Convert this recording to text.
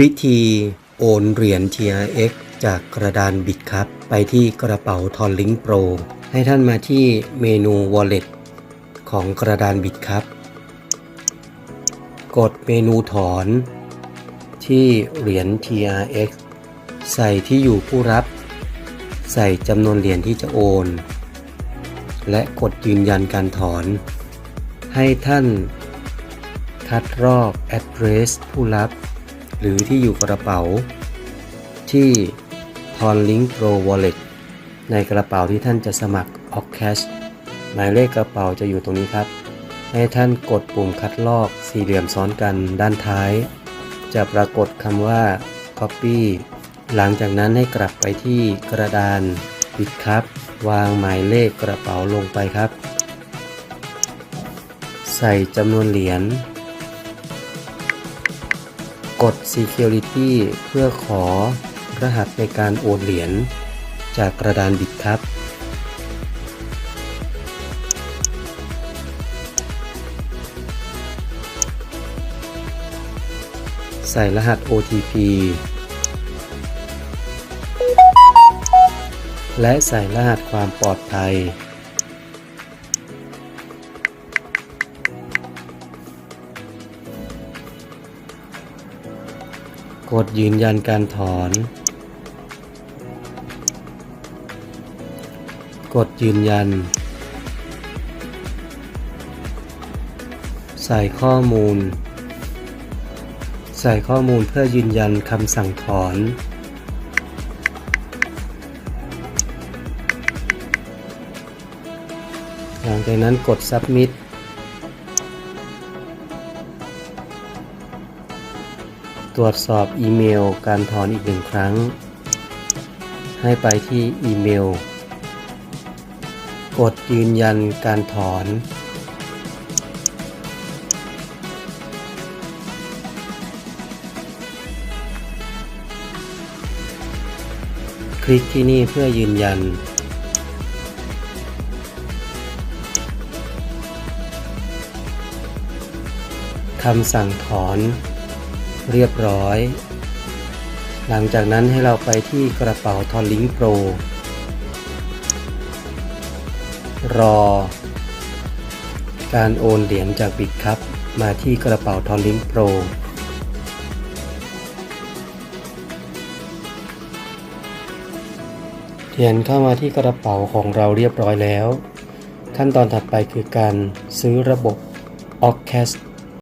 วิธีโอนเหรียญ TRX จากกระดานบิตครับ ไปที่กระเป๋าทอนลิง Pro ให้ท่านมาที่เมนู Wallet ของกระดานบิตครับ กดเมนูถอน ที่เหรียญ TRX ใส่ที่อยู่ผู้รับ ใส่จำนวนเหรียญที่จะโอน และกดยืนยันการถอน ให้ท่าน คัดลอก address ผู้รับ หรือที่อยู่กระเป๋า ที่ Thon Link Pro Wallet ในกระเป๋าที่ท่านจะสมัคร o c Cash หมายเลขกระเป๋าจะอยู่ตรงนี้ครับ ให้ท่านกดปุ่มคัดลอกสี่เหลี่ยมซ้อนกันด้านท้าย จะปรากฏคำว่า Copy หลังจากนั้นให้กลับไปที่กระดานปิดครับ วางหมายเลขกระเป๋าลงไปครับ ใส่จำนวนเหรียญ กด Security เพื่อขอรหัสในการโอนเหรียญจากกระดานบิตครับ ใส่รหัส OTP และใส่รหัสความปลอดภัย กดยืนยันการถอน กดยืนยัน ใส่ข้อมูล ใส่ข้อมูลเพื่อยืนยันคำสั่งถอนหลังจากนั้นกด submit ตรวจสอบอีเมลการถอนอีกหนึ่งครั้ง ให้ไปที่อีเมล กดยืนยันการถอน คลิกที่นี่เพื่อยืนยันคำสั่งถอน เรียบร้อย หลังจากนั้นให้เราไปที่กระเป๋าทอนลิงโปรรอ การโอนเหรียญจากบิตครับมาที่กระเป๋าทอนลิงโปรเหรียญเข้ามาที่กระเป๋าของเราเรียบร้อยแล้ว ขั้นตอนถัดไปคือการซื้อระบบ o c c a s t